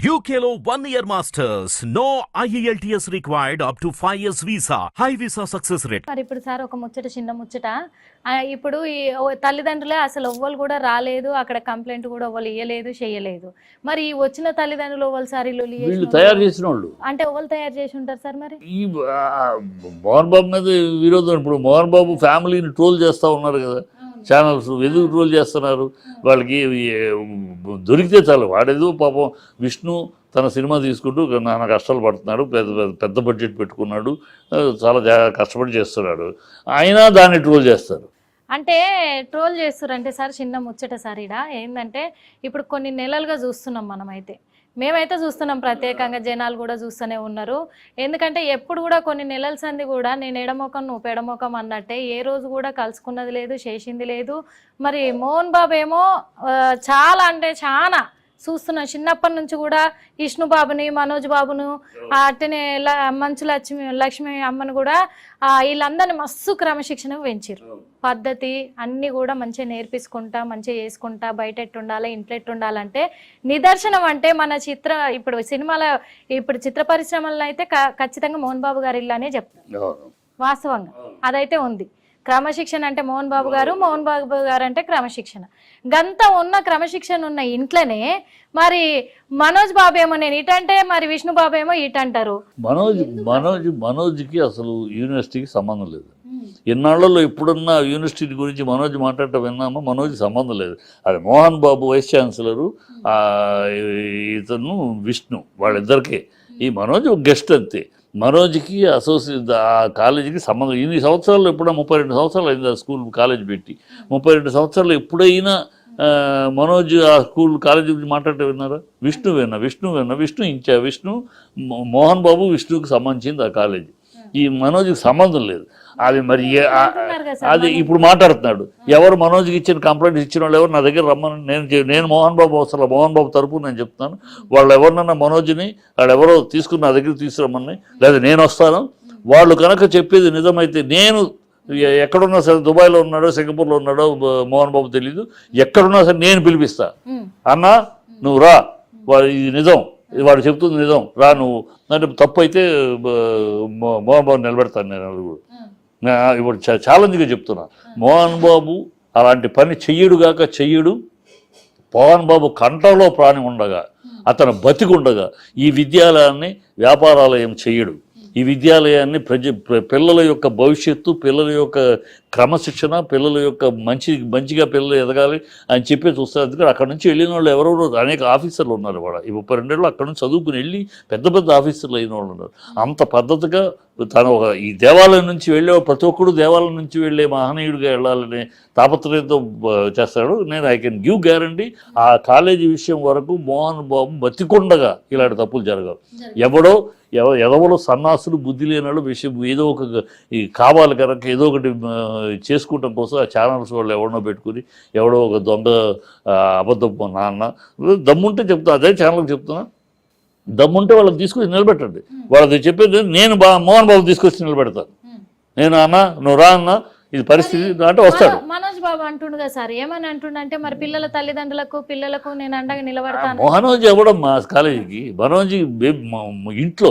One year masters. No E IELTS required up to 5 years visa. High visa success rate. మరి ఇప్పుడు sir ఒక ముచ్చట చిన్న ముచ్చట ఇప్పుడు ఈ తల్లిదండ్రులే అసలు ఎవ్వరు కూడా రాలేదు అక్కడ కంప్లైంట్ కూడా ఎవ్వరు ఇయ్యలేదు చేయలేదు మరి ఈ వచ్చిన తల్లిదండ్రులు ఎవ్వరు సార్ ఇల్లు వీళ్ళు తయారు చేసిన వాళ్ళు అంటే ఎవరు తయారు చేసి ఉంటారు సార్ మరి ఈ మోహన్ బాబు మీద విరోధం ఇప్పుడు మోహన్ బాబు ఫ్యామిలీని ట్రోల్ చేస్తూ ఉన్నారు కదా ఛానల్స్ ఎందుకు ట్రోల్ చేస్తున్నారు? వాళ్ళకి దొరికితే చాలు. వాడేదో పాపం విష్ణు తన సినిమా తీసుకుంటూ నాన్న కష్టాలు పడుతున్నాడు పెద్ద పెద్ద- బడ్జెట్ పెట్టుకున్నాడు చాలా కష్టపడి చేస్తున్నాడు. అయినా దాన్ని ట్రోల్ చేస్తారు. అంటే ట్రోల్ చేస్తారంటే సార్ చిన్న ముచ్చట సార్ ఇడ ఏంటంటే ఇప్పుడు కొన్ని నెలలుగా చూస్తున్నాం మనం అయితే మేమైతే చూస్తున్నాం ప్రత్యేకంగా జనాలు కూడా చూస్తూనే ఉన్నారు. ఎందుకంటే ఎప్పుడు కూడా కొన్ని నెలల సంది కూడా నేను ఎడమొకం నువ్వు పెడమొకం అన్నట్టే ఏ రోజు కూడా కలుసుకున్నది లేదు చేసింది లేదు. మరి మోహన్ బాబు ఏమో చాలా అంటే చాలా చూస్తున్నాం. చిన్నప్పటి నుంచి కూడా విష్ణు బాబుని మనోజ్ బాబును ఆ, అట్టనే మంచు లక్ష్మి లక్ష్మి అమ్మను కూడా ఆ, వీళ్ళందరినీ మస్తు క్రమశిక్షణ పెంచారు పద్ధతి అన్నీ కూడా మంచిగా నేర్పించుకుంటా మంచిగా చేసుకుంటా బయట ఎట్టుండాలి ఇంట్లో ఎట్టుండాలంటే నిదర్శనం అంటే మన చిత్ర ఇప్పుడు సినిమాల ఇప్పుడు చిత్ర పరిశ్రమల్లో అయితే ఖచ్చితంగా మోహన్ బాబు గారి ఇల్లు అనే చెప్తారు. వాస్తవంగా. అదైతే ఉంది. క్రమశిక్షణ అంటే మోహన్ బాబు గారు మోహన్ బాబు గారు అంటే క్రమశిక్షణ. గంత ఉన్న క్రమశిక్షణ ఉన్న ఇంట్లోనే మరి మనోజ్ బాబు ఏమో నేను ఇటంటే మరి విష్ణు బాబు ఏమో ఇటంటారు. మనోజ్ మనోజ్ మనోజ్కి అసలు యూనివర్సిటీకి సంబంధం లేదు. ఇన్నాళ్ళలో ఎప్పుడన్నా యూనివర్సిటీ గురించి మనోజ్ మాట్లాడటం విన్నామా? మనోజ్ సంబంధం లేదు. అది మోహన్ బాబు వైస్ ఛాన్సలరు ఆ, ఇతను విష్ణు వాళ్ళిద్దరికే. ఈ మనోజ్ ఒక గెస్ట్ అంతే. మనోజ్కి అసోసియేట్ ఆ కాలేజీకి సంబంధం. ఇన్ని సంవత్సరాలు ఎప్పుడో ముప్పై రెండు సంవత్సరాలు అయింది ఆ స్కూల్ కాలేజ్ పెట్టి. ముప్పై రెండు సంవత్సరాలు ఎప్పుడైనా మనోజ్ ఆ స్కూల్ కాలేజీ గురించి మాట్లాడటం విన్నారా? విష్ణు విన్నా విష్ణు విన్నా విష్ణు ఇంచా విష్ణు మోహన్ బాబు విష్ణుకి సంబంధించింది ఆ కాలేజీ. ఈ మనోజ్కి సంబంధం లేదు. అది మరి అది ఇప్పుడు మాట్లాడుతున్నాడు. ఎవరు మనోజ్కి ఇచ్చిన కంప్లైంట్ ఇచ్చిన వాళ్ళు ఎవరు నా దగ్గర రమ్మని నేను నేను మోహన్ బాబు అవసరం మోహన్ బాబు తరపు నేను చెప్తాను వాళ్ళు ఎవరినన్నా మనోజ్ని వాళ్ళు ఎవరో తీసుకుని నా దగ్గర తీసుకురమ్మని లేదా నేను వస్తాను. వాళ్ళు కనుక చెప్పేది నిజమైతే నేను ఎక్కడున్నా సరే దుబాయ్లో ఉన్నాడో సింగపూర్లో ఉన్నాడో మోహన్ బాబు తెలీదు. ఎక్కడున్నా సరే నేను పిలిపిస్తా. అన్నా నువ్వు రా. ఇది నిజం. వాడు చెప్తుంది నిజం. రా నువ్వు. అంటే తప్పు అయితే మోహన్ బాబు నిలబెడతాను నేను నా ఇప్పుడు ఛాలెంజ్గా చెప్తున్నా. మోహన్ బాబు అలాంటి పని చెయ్యడుగాక చెయ్యడు. పవన్ బాబు కంటలో ప్రాణి ఉండగా అతను బతికుండగా ఈ విద్యాలయాన్ని వ్యాపారాలయం చెయ్యడు. ఈ విద్యాలయాన్ని ప్రజ ప్ర- పిల్లల యొక్క భవిష్యత్తు పిల్లల యొక్క క్రమశిక్షణ పిల్లల యొక్క మంచి మంచిగా పిల్లలు ఎదగాలి అని చెప్పి చూస్తారు అందుకని అక్కడ నుంచి వెళ్ళిన వాళ్ళు ఎవరెవరో అనేక ఆఫీసర్లు ఉన్నారు కూడా ఈ ముప్పై రెండేళ్ళు అక్కడ నుంచి చదువుకుని వెళ్ళి పెద్ద పెద్ద ఆఫీసర్లు అయిన వాళ్ళు ఉన్నారు. అంత పద్ధతిగా తను ఒక ఈ దేవాలయం నుంచి వెళ్ళే ప్రతి ఒక్కడు దేవాలయం నుంచి వెళ్ళే మహనీయుడిగా వెళ్ళాలనే తాపత్రయంతో చేస్తాడు. నేను ఐ కెన్ గివ్ గ్యారంటీ ఆ కాలేజీ విషయం వరకు మోహన్ బాబు బతికుండగా ఇలాంటి తప్పులు జరగవు. ఎవడో ఎవ ఎదవలో సన్నాసులు బుద్ధి లేని వాళ్ళు విషయం ఏదో ఒక ఈ కావాలి కనుక ఏదో ఒకటి చేసుకోవటం కోసం ఆ ఛానల్స్ వాళ్ళు ఎవరినో పెట్టుకుని ఎవడో ఒక దొంగ ఆ, అబద్ధపు నాన్న. దమ్ముంటే చెప్తా అదే ఛానల్కి చెప్తున్నా. దమ్ముంటే వాళ్ళని తీసుకొచ్చి నిలబెట్టండి. వాళ్ళది చెప్పేది నేను బా మోహన్ బాబు తీసుకొచ్చి నిలబెడతాను. నేను అన్న నువ్వు రా అన్న ఇది పరిస్థితి అంటే వస్తాడు. మనో- మనోజ్ బాబు అంటుండు సార్ ఏమని అంటుండంటే మరి పిల్లల తల్లిదండ్రులకు పిల్లలకు నేను అండగా నిలబడతాను. మోహనోజ్ ఎవడం మా కాలేజీకి మనోజ్ ఇంట్లో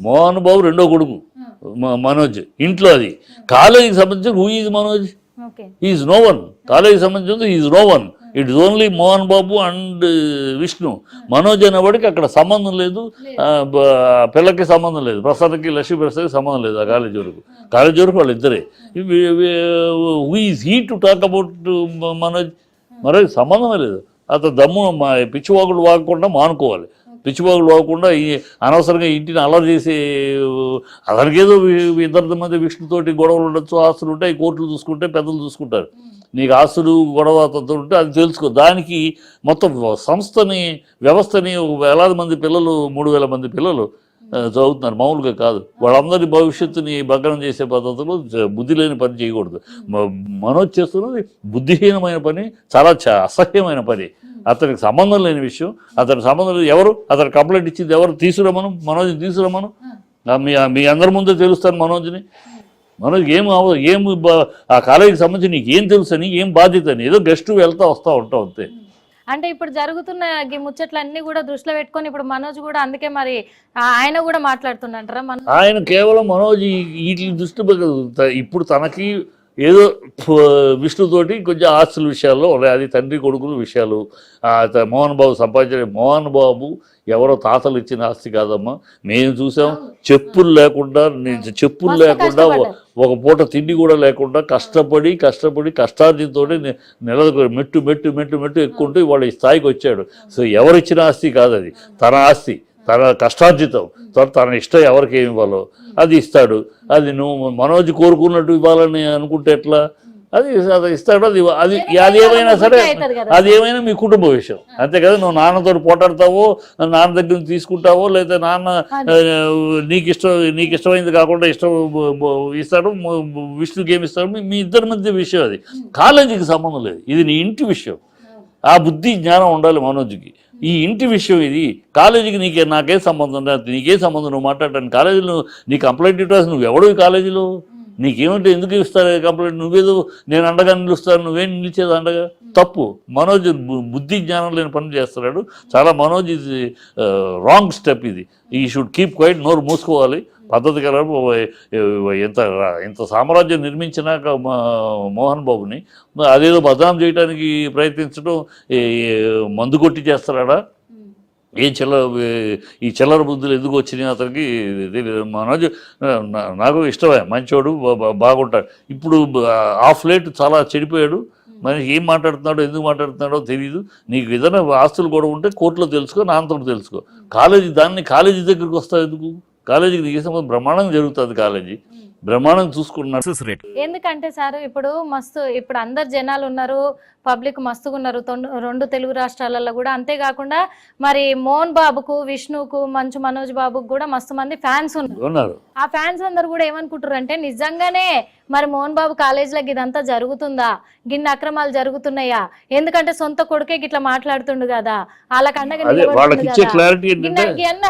మోహన్ బాబు రెండో కొడుకు మనోజ్ ఇంట్లో అది. కాలేజీకి సంబంధించి who is Manoj? Is no one కాలేజీకి సంబంధించి is no one it is only Mohan Babu and Vishnu. Manoj అనేవాడికి అక్కడ సంబంధం లేదు. పిల్లకి సంబంధం లేదు. ప్రసాద్కి లక్ష్మీ ప్రసాద్కి సంబంధం లేదు ఆ కాలేజీ వరకు. కాలేజీ వరకు వాళ్ళు ఇద్దరే who is he to talk about Manoj? మరో సంబంధమే లేదు. అతను దమ్ము మా పిచ్చివాగుడు వాగకుండా మానుకోవాలి. పిచ్చివాగుడు వాగకుండా ఈ అనవసరంగా ఇంటిని అలర్ చేసి అతనికి ఏదో వి- ఇద్దరి మధ్య విష్ణుతోటి గొడవలు ఉండొచ్చు ఆస్తులు ఉంటాయి కోర్టులు చూసుకుంటే పెద్దలు చూసుకుంటారు. నీకు ఆస్తులు గొడవ ఉంటే అది తెలుసుకో. దానికి మొత్తం సంస్థని వ్యవస్థని ఒక వేలాది మంది పిల్లలు మూడు వేల మంది పిల్లలు చదువుతున్నారు. మామూలుగా కాదు. వాళ్ళందరి భవిష్యత్తుని భగ్నం చేసే పద్ధతిలో బుద్ధి లేని పని చేయకూడదు. మనోజ్ చేస్తున్నది బుద్ధిహీనమైన పని చాలా చ- అసహ్యమైన పని. అతనికి సంబంధం లేని విషయం. అతని సంబంధం లేదు. ఎవరు? అతను కంప్లైంట్ ఇచ్చింది ఎవరు? తీసుకురమ్మను. మనోజ్ని తీసుకురమ్మను. మీ మీ అందరి ముందే తెలుస్తాను మనోజ్ని. మనోజ్ ఏం అవ- ఏం ఆ కాలేజీకి సంబంధించి నీకు ఏం తెలుసు అని ఏం బాధ్యత అని ఏదో గెస్ట్ వెళ్తా వస్తూ ఉంటావు అంతే. అంటే ఇప్పుడు జరుగుతున్న ఈ ముచ్చట్లన్నీ కూడా దృష్టిలో పెట్టుకొని ఇప్పుడు మనోజ్ కూడా అందుకే మరి ఆయన కూడా మాట్లాడుతుండంటారా మన ఆయన కేవలం మనోజ్ వీటి దృష్టి ఇప్పుడు తనకి ఏదో విష్ణుతోటి కొంచెం ఆస్తుల విషయాల్లో ఉన్నాయి. అది తండ్రి కొడుకుల విషయాలు. మోహన్ బాబు సంపాదించిన మోహన్ బాబు ఎవరో తాతలు ఇచ్చిన ఆస్తి కాదమ్మా. మేము చూసాం చెప్పులు లేకుండా చెప్పులు లేకుండా. ఒక పూట తిండి కూడా లేకుండా కష్టపడి కష్టపడి కష్టార్జితతో నెలకు మెట్టు మెట్టు మెట్టు మెట్టు ఎక్కుంటూ ఇవాళ ఈ స్థాయికి వచ్చాడు. సో ఎవరిచ్చిన ఆస్తి కాదు అది. తన ఆస్తి. తన కష్టార్జితం. తన తన ఇష్టం ఎవరికి ఏమి ఇవ్వాలో. అది ఇస్తాడు. అది నువ్వు మనోజ్ కోరుకున్నట్టు ఇవ్వాలని అనుకుంటే ఎట్లా? అది అది ఇస్తాడు. అది అది అది ఏమైనా సరే అది ఏమైనా మీ కుటుంబ విషయం. అంతే కదా? నువ్వు నాన్నతో పోటాడతావో నాన్న దగ్గర నుంచి తీసుకుంటావో లేదా నాన్న నీకు ఇష్టం నీకు ఇష్టమైంది కాకుండా ఇష్టం ఇస్తాడు విష్ణుకి ఏమి ఇస్తాడు మీ- మీ ఇద్దరి మధ్య విషయం అది. కాలేజీకి సంబంధం లేదు. ఇది నీ ఇంటి విషయం. ఆ బుద్ధి జ్ఞానం ఉండాలి మనోజ్కి. ఈ ఇంటి విషయం ఇది. కాలేజీకి నీకే నాకే సంబంధం లేదు. నీకే సంబంధం? నువ్వు మాట్లాడటానికి కాలేజీలో నీ కంప్లైంట్ ఇవ్వాల్సి నువ్వు ఎవడు కాలేజీలో? నీకేమంటే ఎందుకు ఇస్తారు కంప్లైంట్? నువ్వేదో నేను అండగా నిలుస్తాను నువ్వేం నిలిచేది అండగా? తప్పు. మనోజ్ బుద్ధి జ్ఞానం లేని పని చేస్తున్నాడు. చాలా మనోజ్ ఇది రాంగ్ స్టెప్ ఇది. ఈ షుడ్ కీప్ క్వైట్ నోరు మూసుకోవాలి. పద్ధతి గల ఎంత ఇంత సామ్రాజ్యం నిర్మించినాక మోహన్ బాబుని అదేదో బదనాం చేయడానికి ప్రయత్నించడం ఈ మందు కొట్టి చేస్తాడా ఏం చిల్లర ఈ చిల్లర బుద్ధులు ఎందుకు వచ్చినాయి అతనికి? తెలియదు మనోజ్ నాకు ఇష్టమే. మంచోడు బాగుంటాడు. ఇప్పుడు ఆఫ్ లేట్ చాలా చెడిపోయాడు. మరి ఏం మాట్లాడుతున్నాడో ఎందుకు మాట్లాడుతున్నాడో తెలియదు నీకు ఏదైనా ఆస్తులు కూడా ఉంటే కోర్టులో తెలుసుకో నాన్నతో తెలుసుకో. కాలేజీ దాన్ని కాలేజీ దగ్గరికి వస్తావు ఎందుకు? కాలేజీకి నీకు సంబంధం? బ్రహ్మాండంగా జరుగుతుంది కాలేజీ. బ్రహ్మాండంగా చూసుకుంటున్నారు. సక్సెస్ రేట్ ఎందుకంటే సార్ ఇప్పుడు మస్తు ఇప్పుడు అందరు జనాలు ఉన్నారు పబ్లిక్ మస్తుగా ఉన్నారు రెండు తెలుగు రాష్ట్రాలలో కూడా. అంతేకాకుండా మరి మోహన్ బాబుకు విష్ణుకు మంచు మనోజ్ బాబుకు కూడా మస్తు మంది ఫ్యాన్స్ ఉన్నారు. ఉన్నారు. ఆ ఫ్యాన్స్ అందరు కూడా ఏమనుకుంటారు అంటే నిజంగానే మరి మోహన్ బాబు కాలేజీలకు ఇదంతా జరుగుతుందా? గిన్ని అక్రమాలు జరుగుతున్నాయా? ఎందుకంటే సొంత కొడుకే గిట్లా మాట్లాడుతుండు కదా. వాళ్ళకి అండగా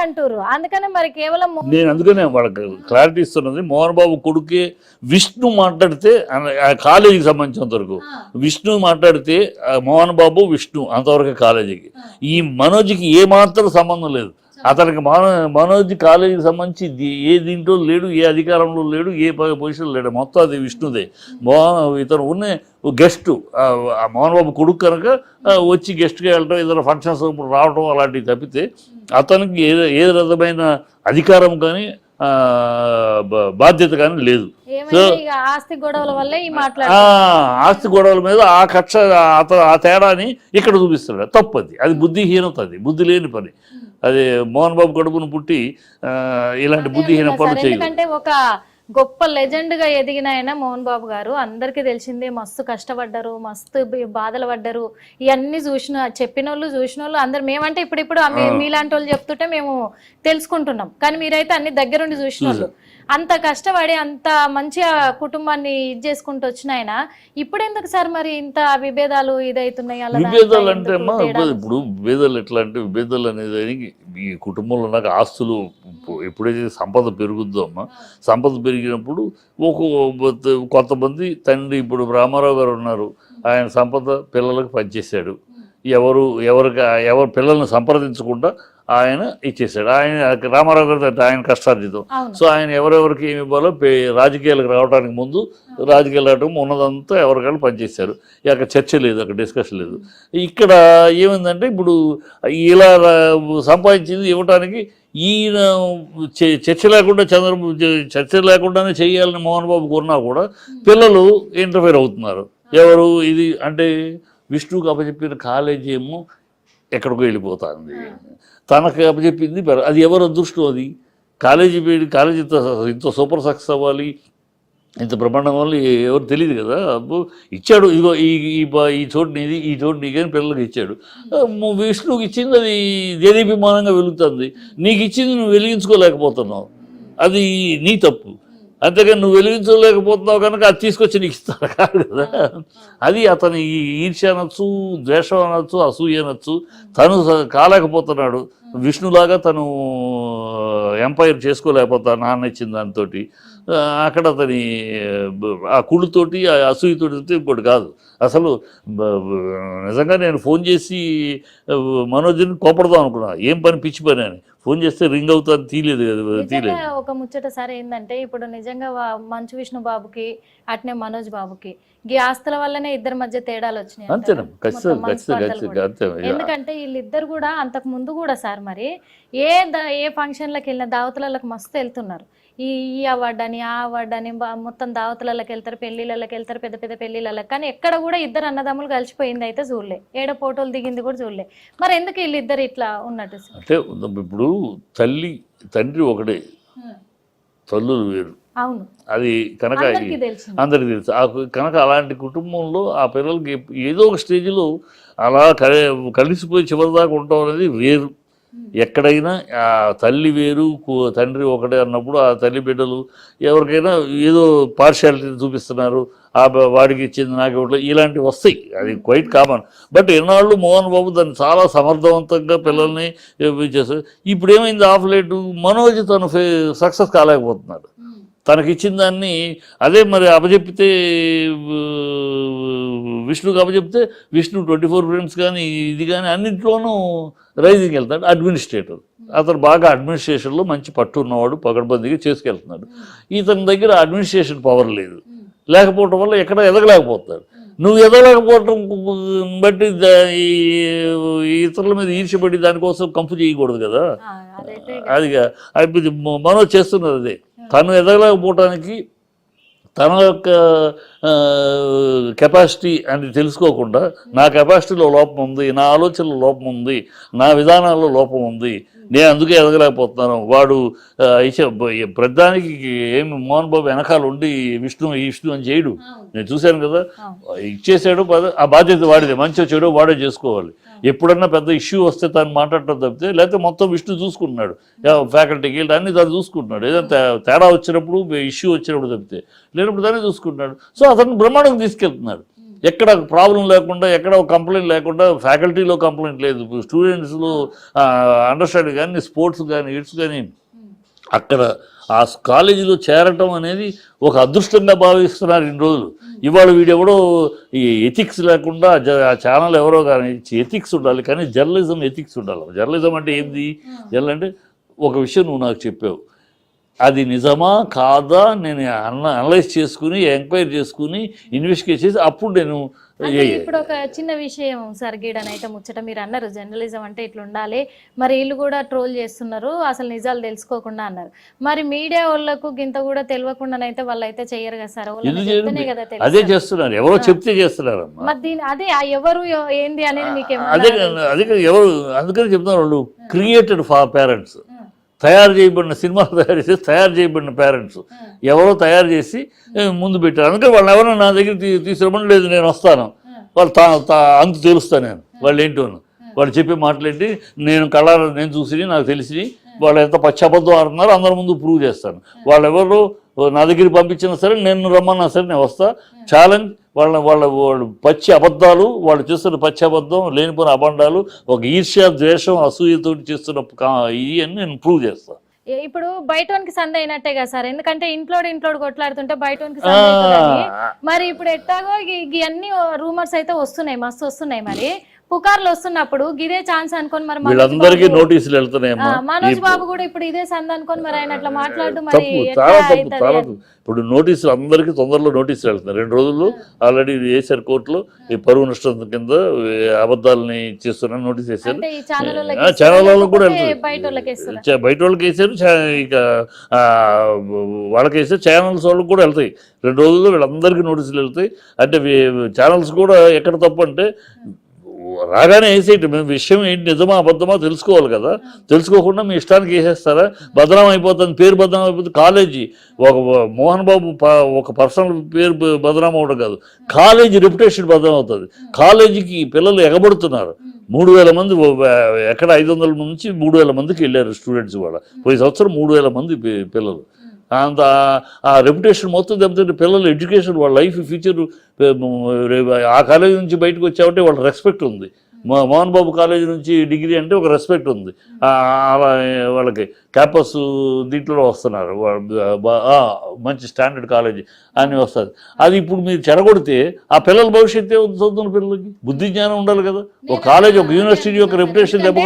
అంటారు అందుకనే మరి కేవలం నేను అందుకనే వాళ్ళకి క్లారిటీ ఇస్తున్నది. మోహన్ బాబు కొడుకే విష్ణు మాట్లాడితే కాలేజీకి సంబంధించినంత వరకు విష్ణు మాట్లాడితే మోహన్ బాబు విష్ణు అంతవరకు కాలేజీకి ఈ మనోజ్కి ఏ మాత్రం సంబంధం లేదు. అతనికి మనో మనోజ్ కాలేజీకి సంబంధించి ఏ దీంట్లో లేడు ఏ అధికారంలో లేడు ఏ ప- పొజిషన్లో లేడు. మొత్తం అది విష్ణుదే. మోహన్ ఇతను ఉన్న గెస్ట్ ఆ మోహన్ బాబు కొడుకు కనుక వచ్చి గెస్ట్గా వెళ్ళడం ఏదైనా ఫంక్షన్స్ రావడం అలాంటివి తప్పితే అతనికి ఏ ఏ విధమైన అధికారం కానీ బాధ్యత కానీ లేదు. ఆస్తి గొడవల వల్లే ఈ ఆ, మాట్లాడు ఆస్తి గొడవల మీద ఆ కక్ష అత ఆ తేడాని ఇక్కడ చూపిస్తాడు తప్పది. అది బుద్ధిహీనత అది. బుద్ధి లేని పని. అది మోహన్ బాబు కడుపును పుట్టి ఇలాంటి బుద్ధిహీన పనులు ఎందుకంటే ఒక గొప్ప లెజెండ్గా ఎదిగిన ఆయన మోహన్ బాబు గారు. అందరికీ తెలిసిందే మస్తు కష్టపడ్డారు మస్తు బాధలు పడ్డారు. ఇవన్నీ చూసిన చెప్పిన వాళ్ళు చూసిన వాళ్ళు అందరు మేమంటే ఇప్పుడు ఇప్పుడు మీలాంటి వాళ్ళు చెప్తుంటే మేము తెలుసుకుంటున్నాం. కానీ మీరైతే అన్ని దగ్గరుండి చూసిన వాళ్ళు అంత కష్టపడి అంత మంచిగా కుటుంబాన్ని ఇది చేసుకుంటూ వచ్చిన ఆయన ఇప్పుడు ఎందుకు సార్ మరి ఇంత విభేదాలు ఇదైతున్నాయి అలా దాంట్లో విభేదాలు అంటే అమ్మా? ఇప్పుడు విభేదాలు ఎట్లా అంటే విభేదాలు అనేది ఈ కుటుంబంలో నాకు ఆస్తులు ఎప్పుడైతే సంపద పెరుగుద్దో అమ్మా సంపద పెరిగినప్పుడు ఒక కొంతమంది తండ్రి ఇప్పుడు రామారావు గారు ఉన్నారు ఆయన సంపద పిల్లలకు పనిచేశాడు ఎవరు ఎవరికి ఎవరు పిల్లల్ని సంప్రదించకుండా ఆయన ఇచ్చేసాడు ఆయన రామారావు గారు ఆయన కష్టార్జితం. సో ఆయన ఎవరెవరికి ఏమి ఇవ్వాలో రాజకీయాలకు రావడానికి ముందు రాజకీయాలు రావడం ఉన్నదంతా ఎవరికైనా పనిచేశారు. ఇక చర్చ లేదు అక్కడ డిస్కషన్ లేదు. ఇక్కడ ఏమైందంటే ఇప్పుడు ఇలా సంపాదించింది ఇవ్వటానికి ఈయన చర్చ లేకుండా చంద్రబాబు చ- చర్చ లేకుండానే చేయాలని మోహన్ బాబు కోరినా కూడా పిల్లలు ఇంటర్ఫేర్ అవుతున్నారు. ఎవరు ఇది అంటే విష్ణుకు అప్పచెప్పిన కాలేజీ ఏమో ఎక్కడికో వెళ్ళిపోతుంది. తనకు బెర- అది ఎవరు అదృష్టం అది? కాలేజీ పెట్టి కాలేజీ ఇంత ఇంత సూపర్ సక్సెస్ అవ్వాలి. ఇంత బ్రహ్మాండం వల్ల ఎవరు తెలియదు కదా. అబ్బో ఇచ్చాడు ఇదిగో ఈ ఈ బ- ఈ చోటు నీది ఈ చోటు నీకని పిల్లలకి ఇచ్చాడు. విష్ణువుకి ఇచ్చింది అది దేదీప్యమానంగా వెలుగుతుంది. నీకు ఇచ్చింది నువ్వు వెలిగించుకోలేకపోతున్నావు. అది నీ తప్పు. అంతేగాని నువ్వు వెలిగించలేకపోతున్నావు కనుక అది తీసుకొచ్చి నీకు ఇస్తాడు కాదు కదా. అది అతని ఈ ఈర్ష్య అనొచ్చు ద్వేషం అనొచ్చు అసూయ అనొచ్చు. తను కాలేకపోతున్నాడు. విష్ణులాగా తను ఎంపైర్ చేసుకోలేకపోతా నాన్న ఇచ్చిన దాంతో ఆ, అక్కడ అతని ఆ కుళ్ళుతోటి ఆ అసూయతోటి ఇంకోటి కాదు. అసలు నిజంగా నేను ఫోన్ చేసి మనోజ్ని కోపడదాం అనుకున్నా. ఏం పని? పిచ్చి పని అని. ఫోన్ చేస్తే రింగ్ అవుతుంది తీయలేదు ఒక ముచ్చట సార్ ఏంటంటే ఇప్పుడు నిజంగా మంచు విష్ణు బాబుకి అట్నే మనోజ్ బాబుకి ఈ ఆస్తుల వల్లనే ఇద్దరి మధ్య తేడాలు వచ్చినాయి ఎందుకంటే వీళ్ళిద్దరు కూడా అంతకు ముందు కూడా సార్ మరి ఏ ఏ ఫంక్షన్లకు వెళ్ళిన దావతులకు మస్తు వెళ్తున్నారు. ఈ ఈ అవార్డు అని ఆ అవార్డు అని మొత్తం దావతులకి వెళ్తారు పెళ్ళిళ్ళకి వెళ్తారు పెద్ద పెద్ద పెళ్ళిళ్ళకి కానీ ఎక్కడ కూడా ఇద్దరు అన్నదమ్ములు కలిసిపోయింది అయితే చూడలే. ఏడ ఫోటోలు దిగింది కూడా చూడలే. మరి ఎందుకు వీళ్ళిద్దరు ఇట్లా ఉన్నట్టు? అంటే ఇప్పుడు తల్లి తండ్రి ఒకటే. తల్లులు వేరు. అవును. అది కనుక అందరికీ తెలుసు. ఆ కనుక అలాంటి కుటుంబంలో ఆ పిల్లలకి ఏదో ఒక స్టేజ్లో అలా కలి- కలిసిపోయి చివరిదాకా ఉండటం అనేది వేరు. ఎక్కడైనా ఆ తల్లి వేరు తండ్రి ఒకటే అన్నప్పుడు ఆ తల్లి బిడ్డలు ఎవరికైనా ఏదో పార్షాలిటీ చూపిస్తున్నారు ఆ వాడికి ఇచ్చింది నాకు ఇవ్వట్లేదు ఇలాంటివి వస్తాయి. అది క్వైట్ కామన్ బట్ ఎన్నాళ్ళు మోహన్ బాబు దాన్ని చాలా సమర్థవంతంగా పిల్లల్ని చేస్తారు ఇప్పుడు ఏమైంది ఆఫ్ లేటు? మనోజ్ తను సక్సెస్ కాలేకపోతున్నాడు. తనకిచ్చిన దాన్ని అదే మరి అప్పచెప్పితే ఆ, విష్ణుకి అప్పచెప్తే విష్ణు ట్వంటీ ఫోర్ ఫ్రెండ్స్ కానీ ఇది కానీ అన్నింటిలోనూ రైజింగ్ వెళ్తాడు అడ్మినిస్ట్రేటర్. అతను బాగా అడ్మినిస్ట్రేషన్లో మంచి పట్టు ఉన్నవాడు పకడ్బందీగా చేసుకెళ్తున్నాడు. ఇతని దగ్గర అడ్మినిస్ట్రేషన్ పవర్ లేదు. లేకపోవటం వల్ల ఎక్కడ ఎదగలేకపోతాడు నువ్వు ఎదగలేకపోవటం బట్టి ఇతరుల మీద ఈర్ష్యపడి దానికోసం కంపు చేయకూడదు కదా? ఆ, అదైతే అది అది మనో చేస్తున్నది అదే. తను ఎదగలేకపోవటానికి తన యొక్క కెపాసిటీ అని తెలుసుకోకుండా నా కెపాసిటీలో లోపం ఉంది నా ఆలోచనలో లోపం ఉంది నా విధానాల్లో లోపం ఉంది నేను అందుకే ఎదగలేకపోతున్నాను. వాడు ప్రతిదానికి ఏమి మోహన్ బాబు వెనకాల ఉండి విష్ణు ఈ విష్ణు అని చేయడు. నేను చూశాను కదా ఇచ్చేసాడు ఆ బాధ్యత వాడిదే మంచి చెడు వాడే చేసుకోవాలి. ఎప్పుడన్నా పెద్ద ఇష్యూ వస్తే తను మాట్లాడటం తప్పితే లేకపోతే మొత్తం విష్ణు చూసుకుంటున్నాడు. ఫ్యాకల్టీకి వీళ్ళు అన్ని తను చూసుకుంటున్నాడు. ఏదైనా తేడా వచ్చినప్పుడు ఇష్యూ వచ్చినప్పుడు తప్పితే లేనప్పుడు దాన్ని చూసుకుంటున్నాడు. సో అతను బ్రహ్మాండంగా తీసుకెళ్తున్నాడు ఎక్కడ ప్రాబ్లం లేకుండా ఎక్కడ కంప్లైంట్ లేకుండా ఫ్యాకల్టీలో కంప్లైంట్ లేదు. స్టూడెంట్స్లో అండర్స్టాండింగ్ కానీ స్పోర్ట్స్ కానీ ఇట్స్ కానీ అక్కడ ఆ కాలేజీలో చేరటం అనేది ఒక అదృష్టంగా భావిస్తున్నారు ఇన్ని రోజులు. ఇవాళ వీడెవడో ఈ ఎథిక్స్ లేకుండా ఆ ఛానల్ ఎవరో కానీ ఎథిక్స్ ఉండాలి కానీ జర్నలిజం ఎథిక్స్ ఉండాలి. జర్నలిజం అంటే ఏంది? జర్నల్ అంటే ఒక విషయం నువ్వు నాకు చెప్పావు. అది నిజమా కాదా నేను అన అనలైజ్ చేసుకుని ఎంక్వైరీ చేసుకుని ఇన్వెస్టిగేట్ చేసి అప్పుడు నేను ఇప్పుడు ఒక చిన్న విషయం సార్ గీడనైతే ముచ్చట మీరు అన్నారు జర్నలిజం అంటే ఇట్లా ఉండాలి మరి వీళ్ళు కూడా ట్రోల్ చేస్తున్నారు అసలు నిజాలు తెలుసుకోకుండా అన్నారు. మరి మీడియా వాళ్ళకు గింత కూడా తెలియకుండానైతే వాళ్ళు అయితే చెయ్యరు కదా సార్ అదే చేస్తున్నారు ఎవరో చెప్తే చేస్తున్నారమ్మా. మరి దీని అదే ఎవరు ఏంది అనేది మీకు అదే అదే ఎవరు అందుకని చెప్తున్నారు వాళ్ళు క్రియేటెడ్ ఫార్ పేరెంట్స్. తయారు చేయబడిన సినిమాలు తయారు చేసి తయారు చేయబడిన పేరెంట్స్. ఎవరో తయారు చేసి ముందు పెట్టారు. అందుకని వాళ్ళు ఎవరో నా దగ్గర తీసుకురమని లేదు నేను వస్తాను. వాళ్ళు తా అంతు తెలుస్తా నేను. వాళ్ళు ఏంటో వాళ్ళు? చెప్పే మాటలేంటి నేను కళ్ళ నేను చూసి నాకు తెలిసి వాళ్ళు ఎంత పశ్చాబద్ధం ఆడుతున్నారో అందరి ముందు ప్రూవ్ చేస్తాను. వాళ్ళు ఎవరు నా దగ్గరికి పంపించినా సరే నేను రమ్మన్నా సరే నేను వస్తా. ఛాలెంజ్ వాళ్ళ వాళ్ళ వాళ్ళు పచ్చి అబద్ధాలు వాళ్ళు చేస్తున్న పచ్చి అబద్ధం లేనిపోయిన అబండాలు ఒక ఈర్ష్య ద్వేషం అసూయతోటి చేస్తున్న కా- ఇవి అని నేను ప్రూవ్ చేస్తాను ఇప్పుడు బయటోనికి సంద అయినట్టే కదా సార్. ఎందుకంటే ఇంట్లో ఇంట్లో కొట్లాడుతుంటే బయటోనికి అవుతుందని. మరి ఇప్పుడు ఎట్టాగో ఇవన్నీ రూమర్స్ అయితే వస్తున్నాయి మస్తు వస్తున్నాయి మరి. పుకార్లు వస్తున్నప్పుడు గిదే ఛాన్స్ అనుకొని మరి వీళ్ళందరికీ నోటీసులు వెళ్తున్నాయమ్మా. మనోజ్ బాబు కూడా ఇప్పుడు ఇదే సంద అనుకొని మరి ఆయన అట్లా మాట్లాడు మరి చాలా తప్పు చాలా ఇప్పుడు నోటీసులు అందరికీ తొందరలో నోటీసులు వెళ్తున్నాయి. రెండు రోజుల్లో ఆల్రెడీ వేశారు కోర్టులో. ఈ పరువు నష్టం కింద అబద్ధాలని చేస్తున్నా నోటీస్ వేశారు. ఛానల్ కూడా వెళ్తుంది బయట వాళ్ళకి వేసారు ఇక ఆ, వాళ్ళకి వేసారు ఛానల్స్ వాళ్ళకి కూడా వెళ్తాయి. రెండు రోజుల్లో వీళ్ళందరికీ నోటీసులు వెళ్తాయి. అంటే ఛానల్స్ కూడా ఎక్కడ తప్పు అంటే రాగానే వేసేయటం మేము విషయం ఏంటి నిజమా అబద్ధమా తెలుసుకోవాలి కదా. తెలుసుకోకుండా మీ ఇష్టానికి వేసేస్తారా? భద్రం అయిపోతుంది పేరు భద్రం అయిపోతుంది. కాలేజీ ఒక మోహన్ బాబు ప- ఒక పర్సనల్ పేరు భద్రం బదనాం అవడం కాదు. కాలేజీ రెప్యుటేషన్ భద్రం అవుతుంది. కాలేజీకి పిల్లలు ఎగబడుతున్నారు. మూడు వేల మంది ఎక్కడ ఐదు వందల నుంచి మూడు వేల మందికి వెళ్ళారు స్టూడెంట్స్ కూడా పోయి సంవత్సరం మూడు వేల మంది పిల్లలు. అంత ఆ రెప్యుటేషన్ మొత్తం దెబ్బతింటే పిల్లల ఎడ్యుకేషన్ వాళ్ళ లైఫ్ ఫ్యూచర్ ఆ కాలేజీ నుంచి బయటకు వచ్చామంటే వాళ్ళ రెస్పెక్ట్ ఉంది. మో- మోహన్ బాబు కాలేజీ నుంచి డిగ్రీ అంటే ఒక రెస్పెక్ట్ ఉంది. అలా వాళ్ళకి క్యాంపస్ దీంట్లో వస్తున్నారు. మంచి స్టాండర్డ్ కాలేజీ అని వస్తుంది. అది ఇప్పుడు మీరు చెరగొడితే ఆ పిల్లల భవిష్యత్తు చదువుతున్న పిల్లలకి. బుద్ధి జ్ఞానం ఉండాలి కదా. ఒక కాలేజ్ ఒక యూనివర్సిటీ యొక్క రెప్యుటేషన్ దెబ్బ